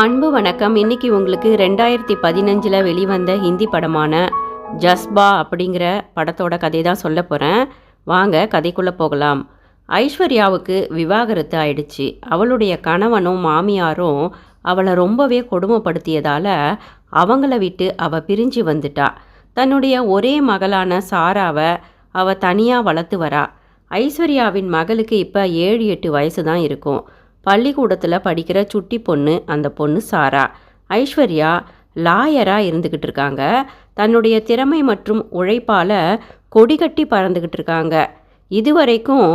அன்பு வணக்கம். இன்னைக்கு உங்களுக்கு ரெண்டாயிரத்தி பதினஞ்சில் வெளிவந்த ஹிந்தி படமான ஜஸ்பா அப்படிங்கிற படத்தோட கதை தான் சொல்ல போகிறேன் வாங்க கதைக்குள்ளே போகலாம். ஐஸ்வர்யாவுக்கு விவாகரத்து ஆயிடுச்சு. அவளுடைய கணவனும் மாமியாரும் அவளை ரொம்பவே கொடுமைப்படுத்தியதால் அவங்கள விட்டு அவள் பிரிஞ்சு வந்துட்டா. தன்னுடைய ஒரே மகளான சாராவை அவள் தனியாக வளர்த்து வரா. ஐஸ்வர்யாவின் மகளுக்கு இப்போ ஏழு எட்டு வயசு தான் இருக்கும். பள்ளிக்கூடத்தில் படிக்கிற சுட்டி பொண்ணு அந்த பொண்ணு சாரா. ஐஸ்வர்யா லாயராக இருந்துக்கிட்டு இருக்காங்க. தன்னுடைய திறமை மற்றும் உழைப்பால் கொடிகட்டி பறந்துக்கிட்டு இருக்காங்க. இதுவரைக்கும்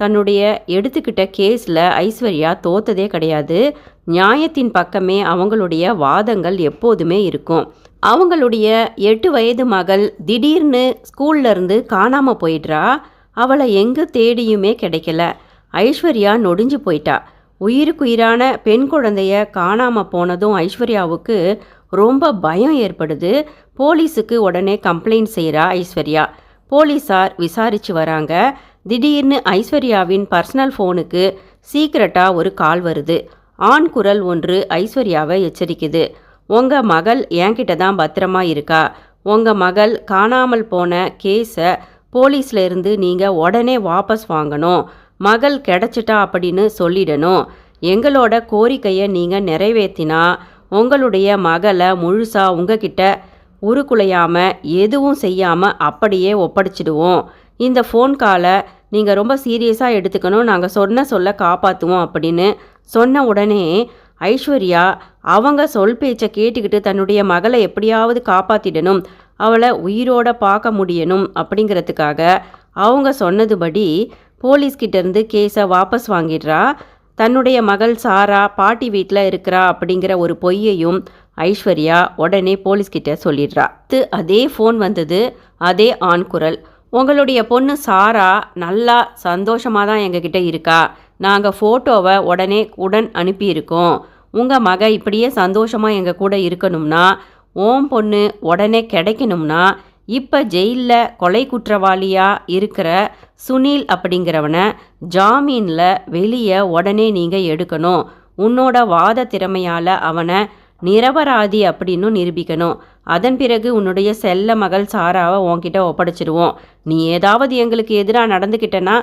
தன்னுடைய எடுத்துக்கிட்ட கேஸில் ஐஸ்வர்யா தோத்ததே கிடையாது. நியாயத்தின் பக்கமே அவங்களுடைய வாதங்கள் எப்போதுமே இருக்கும். அவங்களுடைய எட்டு வயது மகள் திடீர்னு ஸ்கூல்லேருந்து காணாமல் போயிடுறா. அவளை எங்கே தேடியுமே கிடைக்கல. ஐஸ்வர்யா நொடிஞ்சு போயிட்டா. உயிருக்குயிரான பெண் குழந்தைய காணாமல் போனதும் ஐஸ்வர்யாவுக்கு ரொம்ப பயம் ஏற்படுது. போலீஸுக்கு உடனே கம்ப்ளைண்ட் செய்கிறா ஐஸ்வர்யா. போலீஸார் விசாரித்து வராங்க. திடீர்னு ஐஸ்வர்யாவின் பர்சனல் ஃபோனுக்கு சீக்கிரட்டாக ஒரு கால் வருது. ஆண் குரல் ஒன்று ஐஸ்வர்யாவை எச்சரிக்குது. உங்கள் மகள் என்கிட்ட தான் பத்திரமா இருக்கா? உங்கள் மகள் காணாமல் போன கேஸை போலீஸ்லேருந்து நீங்கள் உடனே வாபஸ் வாங்கணும். மகள் கிடைச்சிட்டா அப்படின்னு சொல்லிடணும். எங்களோட கோரிக்கையை நீங்கள் நிறைவேற்றினா உங்களுடைய மகளை முழுசாக உங்ககிட்ட உருக்குலையாமல் எதுவும் செய்யாமல் அப்படியே ஒப்படைச்சிடுவோம். இந்த ஃபோன் காலை நீங்கள் ரொம்ப சீரியஸாக எடுத்துக்கணும். நாங்கள் சொன்ன சொல்ல காப்பாற்றுவோம் அப்படின்னு சொன்ன உடனே ஐஸ்வர்யா அவங்க சொல் பேச்சை கேட்டுக்கிட்டு தன்னுடைய மகளை எப்படியாவது காப்பாற்றிடணும் அவளை உயிரோட பார்க்க முடியணும் அப்படிங்கிறதுக்காக அவங்க சொன்னதுபடி போலீஸ்கிட்ட இருந்து கேஸை வாபஸ் வாங்கிடுறா. தன்னுடைய மகள் சாரா பாட்டி வீட்டில் இருக்கிறா அப்படிங்கிற ஒரு பொய்யையும் ஐஸ்வர்யா உடனே போலீஸ்கிட்ட சொல்லிடுறா. து அதே ஃபோன் வந்தது அதே ஆண் குரல். உங்களுடைய பொண்ணு சாரா நல்லா சந்தோஷமாக தான் எங்ககிட்ட இருக்கா. நாங்கள் ஃபோட்டோவை உடனே உடன் அனுப்பியிருக்கோம். உங்கள் மக இப்படியே சந்தோஷமாக எங்கள் கூட இருக்கணும்னா ஓம் பொண்ணு உடனே கிடைக்கணும்னா இப்போ ஜெயிலில் கொலை குற்றவாளியாக இருக்கிற சுனில் அப்படிங்கிறவனை ஜாமீனில் வெளியே உடனே நீங்கள் எடுக்கணும். உன்னோட வாத திறமையால் அவனை நிரபராதி அப்படின்னு நிரூபிக்கணும். அதன் பிறகு உன்னுடைய செல்ல மகள் சாராவை உன்கிட்ட ஒப்படைச்சிடுவோம் நீ ஏதாவது எங்களுக்கு எதிராக நடந்துக்கிட்டேன்னா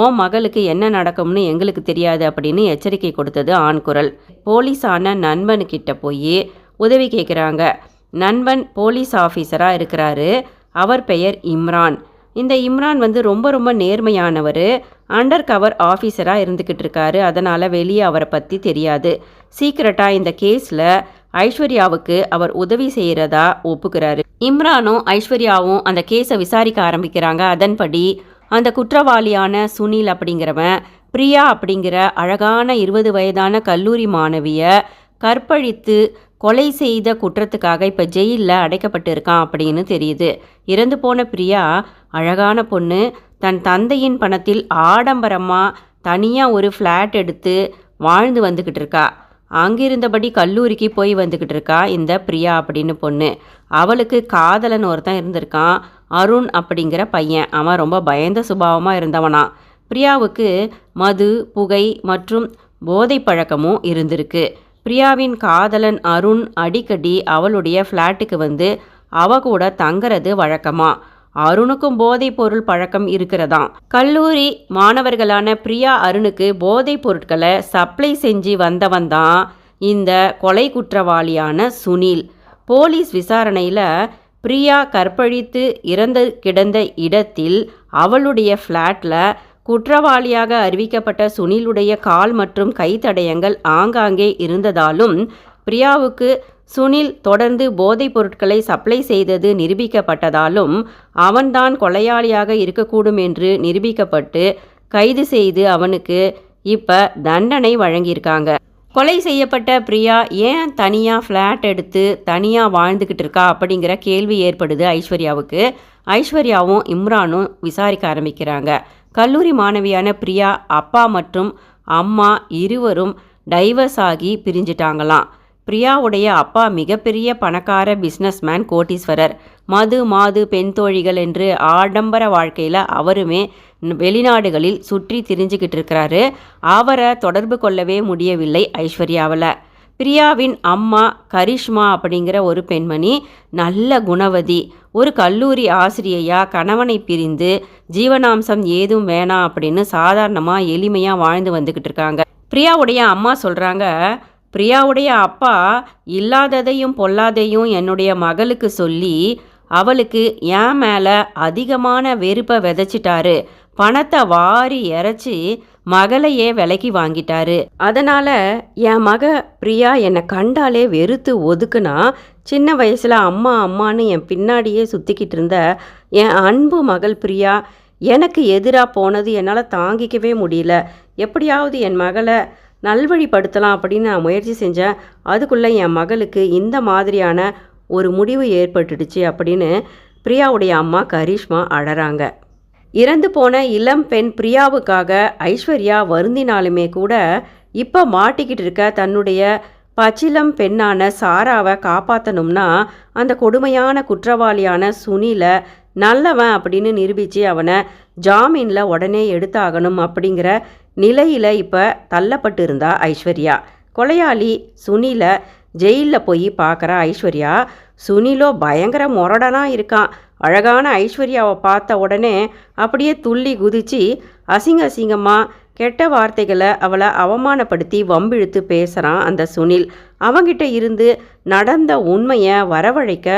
உன் மகளுக்கு என்ன நடக்கும்னு எங்களுக்கு தெரியாது அப்படின்னு எச்சரிக்கை கொடுத்தது ஆண்குரல் போலீஸான நண்பனுக்கிட்ட போய் உதவி கேட்குறாங்க நண்பன் போலீஸ் ஆஃபீஸராக இருக்கிறாரு. அவர் பெயர் இம்ரான். இந்த இம்ரான் வந்து ரொம்ப ரொம்ப நேர்மையானவர். அண்டர் கவர் ஆஃபீஸராக இருந்துக்கிட்டு இருக்காரு அதனால் வெளியே அவரை பற்றி தெரியாது. சீக்கிரட்டாக இந்த கேஸில் ஐஸ்வர்யாவுக்கு அவர் உதவி செய்கிறதா ஒப்புக்கிறாரு. இம்ரானும் ஐஸ்வர்யாவும் அந்த கேஸை விசாரிக்க ஆரம்பிக்கிறாங்க. அதன்படி அந்த குற்றவாளியான சுனில் அப்படிங்கிறவன் பிரியா அப்படிங்கிற அழகான இருபது வயதான கல்லூரி மாணவியை கற்பழித்து கொலை செய்த குற்றத்துக்காக இப்போ ஜெயிலில் அடைக்கப்பட்டு இருக்கான் அப்படின்னு தெரியுது. இறந்து போன பிரியா அழகான பொண்ணு தன் தந்தையின் பணத்தில் ஆடம்பரமாக தனியாக ஒரு ஃப்ளாட் எடுத்து வாழ்ந்து வந்துக்கிட்டு இருக்கா. அங்கிருந்தபடி கல்லூரிக்கு போய் வந்துக்கிட்டு இருக்கா இந்த பிரியா அப்படின்னு பொண்ணு. அவளுக்கு காதலன் ஒருத்தன் இருந்திருக்கான் அருண் அப்படிங்கிற பையன். அவன் ரொம்ப பயந்த சுபாவமாக இருந்தவனா. பிரியாவுக்கு மது புகை மற்றும் போதை பழக்கமும் இருந்திருக்கு. பிரியாவின் காதலன் அருண் அடிக்கடி அவளுடைய ஃப்ளாட்டுக்கு வந்து அவ கூட தங்குறது வழக்கமா? அருணுக்கும் போதைப் பொருள் பழக்கம் இருக்கிறதாம் கல்லூரி மாணவர்களான பிரியா அருணுக்கு போதைப் பொருட்களை சப்ளை செஞ்சு வந்தவன் தான் இந்த கொலை குற்றவாளியான சுனில். போலீஸ் விசாரணையில் பிரியா கற்பழித்து இறந்து கிடந்த இடத்தில் அவளுடைய ஃப்ளாட்டில் குற்றவாளியாக அறிவிக்கப்பட்ட சுனிலுடைய கால் மற்றும் கைத்தடயங்கள் ஆங்காங்கே இருந்ததாலும் பிரியாவுக்கு சுனில் தொடர்ந்து போதைப் பொருட்களை சப்ளை செய்தது நிரூபிக்கப்பட்டதாலும் அவன்தான் கொலையாளியாக இருக்கக்கூடும் என்று நிரூபிக்கப்பட்டு கைது செய்து அவனுக்கு இப்போ தண்டனை வழங்கியிருக்காங்க. கொலை செய்யப்பட்ட பிரியா ஏன் தனியாக ஃப்ளாட் எடுத்து தனியாக வாழ்ந்துக்கிட்டு இருக்கா அப்படிங்கிற கேள்வி ஏற்படுது ஐஸ்வர்யாவுக்கு. ஐஸ்வர்யாவும் இம்ரானும் விசாரிக்க ஆரம்பிக்கிறாங்க. கல்லூரி மாணவியான பிரியா அப்பா மற்றும் அம்மா இருவரும் டைவர்ஸ் ஆகி பிரிஞ்சிட்டாங்களாம். பிரியாவுடைய அப்பா மிகப்பெரிய பணக்கார பிஸ்னஸ்மேன் கோட்டீஸ்வரர். மது மாது பெண் தோழிகள் என்று ஆடம்பர வாழ்க்கையில் அவருமே வெளிநாடுகளில் சுற்றி திரிஞ்சுக்கிட்டு இருக்கிறாரு. அவரை தொடர்பு கொள்ளவே முடியவில்லை ஐஸ்வர்யாவில். பிரியாவின் அம்மா கரிஷ்மா அப்படிங்கிற ஒரு பெண்மணி நல்ல குணவதி ஒரு கல்லூரி ஆசிரியையா கணவனை பிரிந்து ஜீவனாம்சம் ஏதும் வேணாம் அப்படின்னு சாதாரணமாக எளிமையாக வாழ்ந்து வந்துக்கிட்டு இருக்காங்க. பிரியாவுடைய அம்மா சொல்கிறாங்க பிரியாவுடைய அப்பா இல்லாததையும் பொல்லாதையும் என்னுடைய மகளுக்கு சொல்லி அவளுக்கு என் மேலே அதிகமான வெறுப்பை விதைச்சிட்டாரு. பணத்தை வாரி இறைச்சி மகளையே விலைக்கு வாங்கிட்டாரு. அதனால என் மக பிரியா என்னை கண்டாலே வெறுத்து ஒதுக்குனா சின்ன வயசில் அம்மா அம்மான்னு என் பின்னாடியே சுற்றிக்கிட்டு இருந்த என் அன்பு மகள் பிரியா எனக்கு எதிராக போனது என்னால் தாங்கிக்கவே முடியல. எப்படியாவது என் மகளை நல்வழிப்படுத்தலாம் அப்படின்னு நான் முயற்சி செஞ்சேன். அதுக்குள்ளே என் மகளுக்கு இந்த மாதிரியான ஒரு முடிவு ஏற்பட்டுடுச்சு அப்படின்னு பிரியாவுடைய அம்மா கரிஷ்மா அழறாங்க இறந்து போன இளம் பெண் பிரியாவுக்காக ஐஸ்வர்யா வருந்தினாலுமே கூட இப்போ மாட்டிக்கிட்டு இருக்க தன்னுடைய பச்சிலம் பெண்ணான சாராவை காப்பாற்றணும்னா அந்த கொடுமையான குற்றவாளியான சுனிலை நல்லவன் அப்படின்னு நிரூபித்து அவனை ஜாமீனில் உடனே எடுத்தாகணும் அப்படிங்கிற நிலையில் இப்போ தள்ளப்பட்டு இருந்தா ஐஸ்வர்யா. கொலையாளி சுனிலை ஜெயிலில் போய் பார்க்குற ஐஸ்வர்யா சுனிலோ பயங்கர முரடனாக இருக்கான். அழகான ஐஸ்வர்யாவை பார்த்த உடனே அப்படியே துள்ளி குதிச்சு அசிங்க அசிங்கமாக கெட்ட வார்த்தைகளை அவளை அவமானப்படுத்தி வம்பிழுத்து பேசுகிறான் அந்த சுனில். அவங்கிட்ட இருந்து நடந்த உண்மையை வரவழைக்க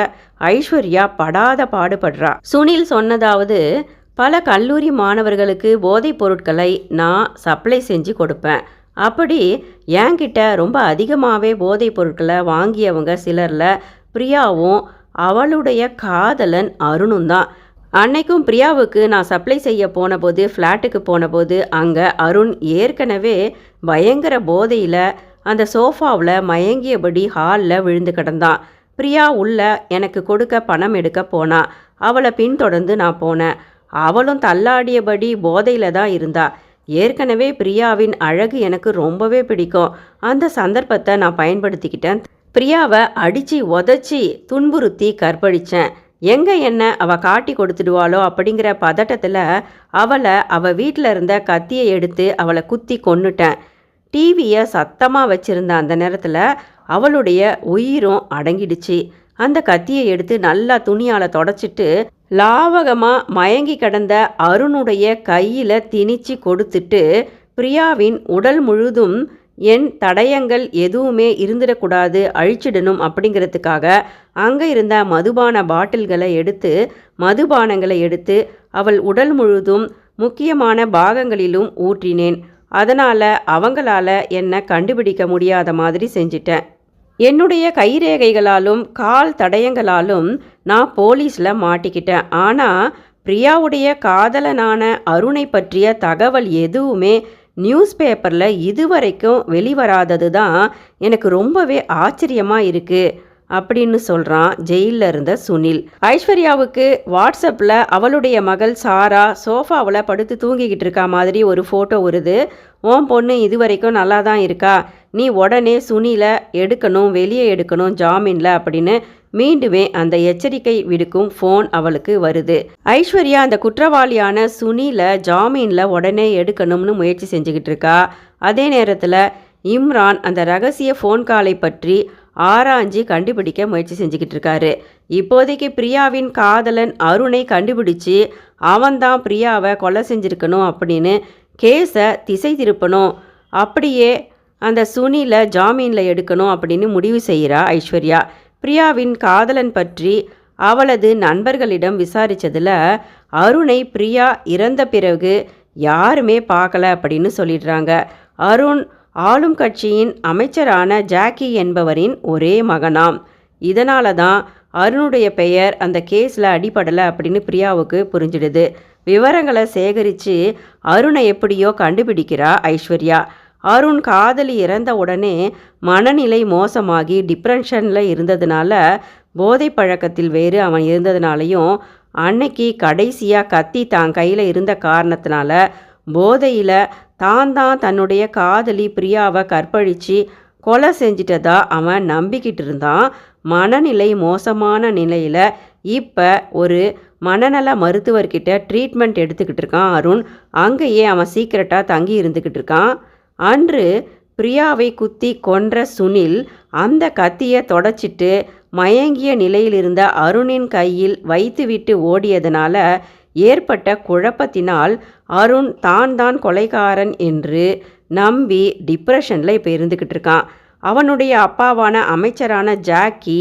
ஐஸ்வர்யா படாத பாடுபடுறா. சுனில் சொன்னதாவது பல கல்லூரி மாணவர்களுக்கு போதைப் பொருட்களை நான் சப்ளை செஞ்சு கொடுப்பேன். அப்படி என்கிட்ட ரொம்ப அதிகமாகவே போதைப் பொருட்களை வாங்கியவங்க சிலரில் பிரியாவும் அவளுடைய காதலன் அருணும் தான். அன்னைக்கும் பிரியாவுக்கு நான் சப்ளை செய்ய போனபோது ஃப்ளாட்டுக்கு போனபோது அங்கே அருண் ஏற்கனவே பயங்கர போதையில் அந்த சோஃபாவில் மயங்கியபடி ஹாலில் விழுந்து கிடந்தான். பிரியா உள்ள எனக்கு கொடுக்க பணம் எடுக்க போனா அவளை பின்தொடர்ந்து நான் போனேன். அவளும் தள்ளாடியபடி போதையில் தான் இருந்தா. ஏற்கனவே பிரியாவின் அழகு எனக்கு ரொம்பவே பிடிக்கும். அந்த சந்தர்ப்பத்தை நான் பயன்படுத்திக்கிட்டேன். பிரியாவை அடித்து உதச்சி துன்புறுத்தி கற்பழித்தேன் எங்கே என்ன அவள் காட்டி கொடுத்துடுவாளோ அப்படிங்கிற பதட்டத்தில் அவளை அவள் வீட்டில் இருந்த கத்தியை எடுத்து அவளை குத்தி கொன்னுட்டேன். டிவியை சத்தமாக வச்சுருந்த அந்த நேரத்தில் அவளுடைய உயிரும் அடங்கிடுச்சு. அந்த கத்தியை எடுத்து நல்லா துணியால் தொடச்சிட்டு லாவகமாக மயங்கி கிடந்த அருணுடைய கையில் திணிச்சு கொடுத்துட்டு பிரியாவின் உடல் முழுதும் என் தடயங்கள் எதுவுமே இருந்துடக்கூடாது அழிச்சிடணும் அப்படிங்கிறதுக்காக அங்கே இருந்த மதுபான பாட்டில்களை எடுத்து மதுபானங்களை எடுத்து அவள் உடல் முழுதும் முக்கியமான பாகங்களிலும் ஊற்றினேன். அதனால் அவங்களால என்னை கண்டுபிடிக்க முடியாத மாதிரி செஞ்சிட்டேன். என்னுடைய கைரேகைகளாலும் கால் தடயங்களாலும் நான் போலீஸில் மாட்டிக்கிட்டேன். ஆனால் பிரியாவுடைய காதலனான அருணை பற்றிய தகவல் எதுவுமே நியூஸ் பேப்பரில் இதுவரைக்கும் வெளிவராதது தான் எனக்கு ரொம்பவே ஆச்சரியமாக இருக்குது அப்படின்னு சொல்கிறான் ஜெயிலில் இருந்த சுனில். ஐஸ்வர்யாவுக்கு வாட்ஸ்அப்பில் அவளுடைய மகள் சாரா சோஃபாவில் படுத்து தூங்கிக்கிட்டு இருக்கா மாதிரி ஒரு ஃபோட்டோ வருது. உன் பொண்ணு இது வரைக்கும் நல்லா தான் இருக்கா. நீ உடனே சுனில எடுக்கணும் வெளியே எடுக்கணும் ஜாமீனில் அப்படின்னு மீண்டுமே அந்த எச்சரிக்கை விடுக்கும் ஃபோன் அவளுக்கு வருது. ஐஸ்வர்யா அந்த குற்றவாளியான சுனில ஜாமீனில் உடனே எடுக்கணும்னு முயற்சி செஞ்சுக்கிட்டு இருக்கா. அதே நேரத்தில் இம்ரான் அந்த ரகசிய ஃபோன் காலை பற்றி ஆராய்ஞ்சி கண்டுபிடிக்க முயற்சி செஞ்சுக்கிட்டு இருக்காரு. இப்போதைக்கு பிரியாவின் காதலன் அருணை கண்டுபிடிச்சு அவன்தான் பிரியாவை கொலை செஞ்சுருக்கணும் அப்படின்னு கேஸை திசை திருப்பணும். அப்படியே அந்த சுனில ஜாமீனில் எடுக்கணும் அப்படின்னு முடிவு செய்கிறா ஐஸ்வர்யா. பிரியாவின் காதலன் பற்றி அவளது நண்பர்களிடம் விசாரித்ததில் அருணை பிரியா இறந்த பிறகு யாருமே பார்க்கல அப்படின்னு சொல்லிடுறாங்க. அருண் ஆளும் கட்சியின் அமைச்சரான ஜாக்கி என்பவரின் ஒரே மகனாம். இதனால தான் அருணுடைய பெயர் அந்த கேஸில் அடிபடலை அப்படின்னு பிரியாவுக்கு புரிஞ்சிடுது. விவரங்களை சேகரித்து அருணை எப்படியோ கண்டுபிடிக்கிறா ஐஸ்வர்யா. அருண் காதலி இறந்த உடனே மனநிலை மோசமாகி டிப்ரெஷனில் இருந்ததுனால போதை பழக்கத்தில் வேறு அவன் இருந்ததுனாலையும் அன்னைக்கு கடைசியாக கத்தி தான் கையில் இருந்த காரணத்தினால போதையில் தான் தான் தன்னுடைய காதலி பிரியாவை கற்பழித்து கொலை செஞ்சிட்டதா அவன் நம்பிக்கிட்டு இருந்தான். மனநிலை மோசமான நிலையில் இப்போ ஒரு மனநல மருத்துவர்கிட்ட ட்ரீட்மெண்ட் எடுத்துக்கிட்டு இருக்கான் அருண். அங்கேயே அவன் சீக்கிரட்டாக தங்கி இருந்துக்கிட்டு இருக்கான். அன்று பிரியாவை குத்தி கொன்ற சுனில் அந்த கத்தியை தொடச்சிட்டு மயங்கிய நிலையிலிருந்த அருணின் கையில் வைத்துவிட்டு ஓடியதனால ஏற்பட்ட குழப்பத்தினால் அருண் தான் தான் கொலைகாரன் என்று நம்பி டிப்ரெஷனில் இப்போ இருந்துக்கிட்டு இருக்கான். அவனுடைய அப்பாவான அமைச்சரான ஜாக்கி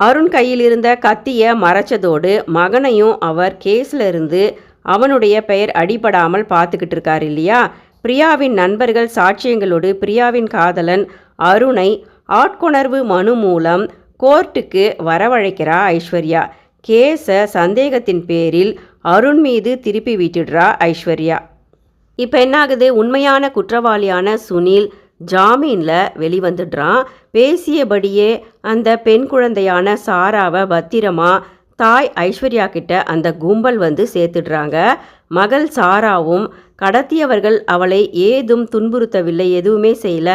அருண் கையில் இருந்த கத்தியை மறைச்சதோடு மகனையும் அவர் கேஸில் இருந்து அவனுடைய பெயர் அடிபடாமல் பார்த்துக்கிட்டு இருக்கார் இல்லையா? பிரியாவின் நண்பர்கள் சாட்சியங்களோடு பிரியாவின் காதலன் அருணை ஆட்கொணர்வு மனு மூலம் கோர்ட்டுக்கு வரவழைக்கிறா ஐஸ்வர்யா. கேச சந்தேகத்தின் பேரில் அருண் மீது திருப்பி விட்டுடுறா ஐஸ்வர்யா. இப்போ என்னாகுது? உண்மையான குற்றவாளியான சுனில் ஜாமீனில் வெளிவந்துடுறான். பேசியபடியே அந்த பெண் குழந்தையான சாராவை பத்திரமா தாய் ஐஸ்வர்யா கிட்ட அந்த கும்பல் வந்து சேர்த்துடுறாங்க. மகள் சாராவும் கடத்தியவர்கள் அவளை ஏதும் துன்புறுத்தவில்லை எதுவுமே செய்யல.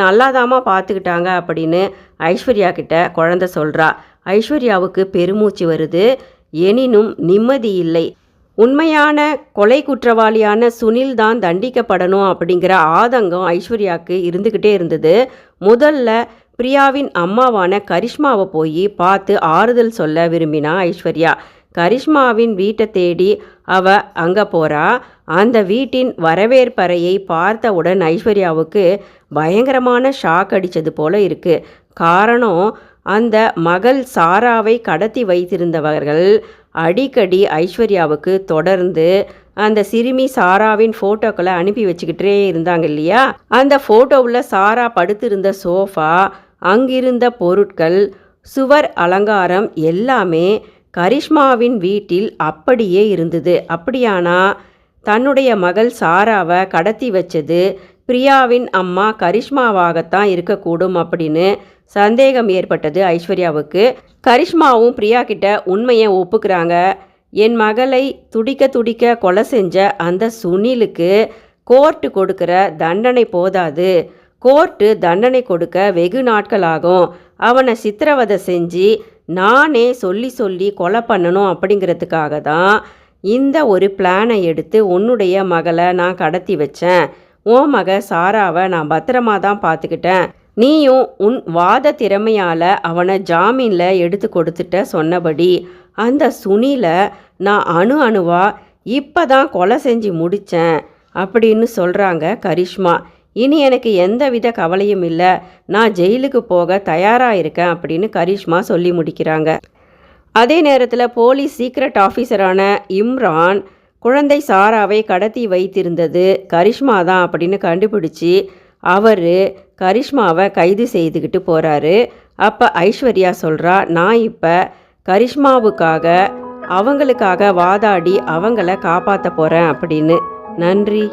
நல்லாதாம்மா பார்த்துக்கிட்டாங்க அப்படின்னு ஐஸ்வர்யா கிட்ட குழந்த சொல்கிறா ஐஸ்வர்யாவுக்கு பெருமூச்சு வருது. எனினும் நிம்மதி இல்லை. உண்மையான கொலை குற்றவாளியான சுனில் தான் தண்டிக்கப்படணும் அப்படிங்கிற ஆதங்கம் ஐஸ்வர்யாவுக்கு இருந்துக்கிட்டே இருந்தது. முதல்ல பிரியாவின் அம்மாவான கரிஷ்மாவை போய் பார்த்து ஆறுதல் சொல்ல விரும்பினா ஐஸ்வர்யா. கரிஷ்மாவின் வீட்டை தேடி அவ அங்கே போகிறா அந்த வீட்டின் வரவேற்பறையை பார்த்தவுடன் ஐஸ்வர்யாவுக்கு பயங்கரமான ஷாக் அடித்தது போல இருக்குது காரணம் அந்த மகள் சாராவை கடத்தி வைத்திருந்தவர்கள் அடிக்கடி ஐஸ்வர்யாவுக்கு தொடர்ந்து அந்த சிறுமி சாராவின் ஃபோட்டோக்களை அனுப்பி வச்சுக்கிட்டே இருந்தாங்க இல்லையா? அந்த ஃபோட்டோவில் சாரா படுத்திருந்த சோஃபா அங்கிருந்த பொருட்கள் சுவர் அலங்காரம் எல்லாமே கரிஷ்மாவின் வீட்டில் அப்படியே இருந்தது. அப்படியானா தன்னுடைய மகள் சாராவை கடத்தி வச்சது பிரியாவின் அம்மா கரிஷ்மாவாகத்தான் இருக்கக்கூடும் அப்படின்னு சந்தேகம் ஏற்பட்டது ஐஸ்வர்யாவுக்கு. கரிஷ்மாவும் பிரியா கிட்ட உண்மையை ஒப்புக்கிறாங்க. என் மகளை துடிக்க துடிக்க கொலை செஞ்ச அந்த சுனிலுக்கு கோர்ட்டு கொடுக்கிற தண்டனை போதாது. கோர்ட்டு தண்டனை கொடுக்க வெகு நாட்கள் ஆகும் அவனை சித்திரவதை செஞ்சு நானே சொல்லி சொல்லி கொலை பண்ணணும் அப்படிங்கிறதுக்காக தான் இந்த ஒரு பிளானை எடுத்து உன்னுடைய மகளை நான் கடத்தி வச்சேன். உன் மக சாராவை நான் பத்திரமா தான் பார்த்துக்கிட்டேன். நீயும் உன் வாத திறமையால் அவனை ஜாமீனில் எடுத்து கொடுத்துட்ட சொன்னபடி அந்த சுனிலை நான் அணு அணுவா இப்போ தான் கொலை செஞ்சு முடித்தேன் அப்படின்னு சொல்கிறாங்க கரிஷ்மா. இனி எனக்கு எந்தவித கவலையும் இல்லை. நான் ஜெயிலுக்கு போக தயாராக இருக்கேன் அப்படின்னு கரிஷ்மா சொல்லி முடிக்கிறாங்க. அதே நேரத்தில் போலீஸ் சீக்ரெட் ஆஃபீஸரான இம்ரான் குழந்தை சாராவை கடத்தி வைத்திருந்தது கரிஷ்மா தான் அப்படின்னு கண்டுபிடிச்சி அவர் கரிஷ்மாவை கைது செய்துக்கிட்டு போகிறாரு அப்போ ஐஸ்வர்யா சொல்கிறா நான் இப்போ கரிஷ்மாவுக்காக அவங்களுக்காக வாதாடி அவங்கள காப்பாற்ற போகிறேன் அப்படின்னு. நன்றி.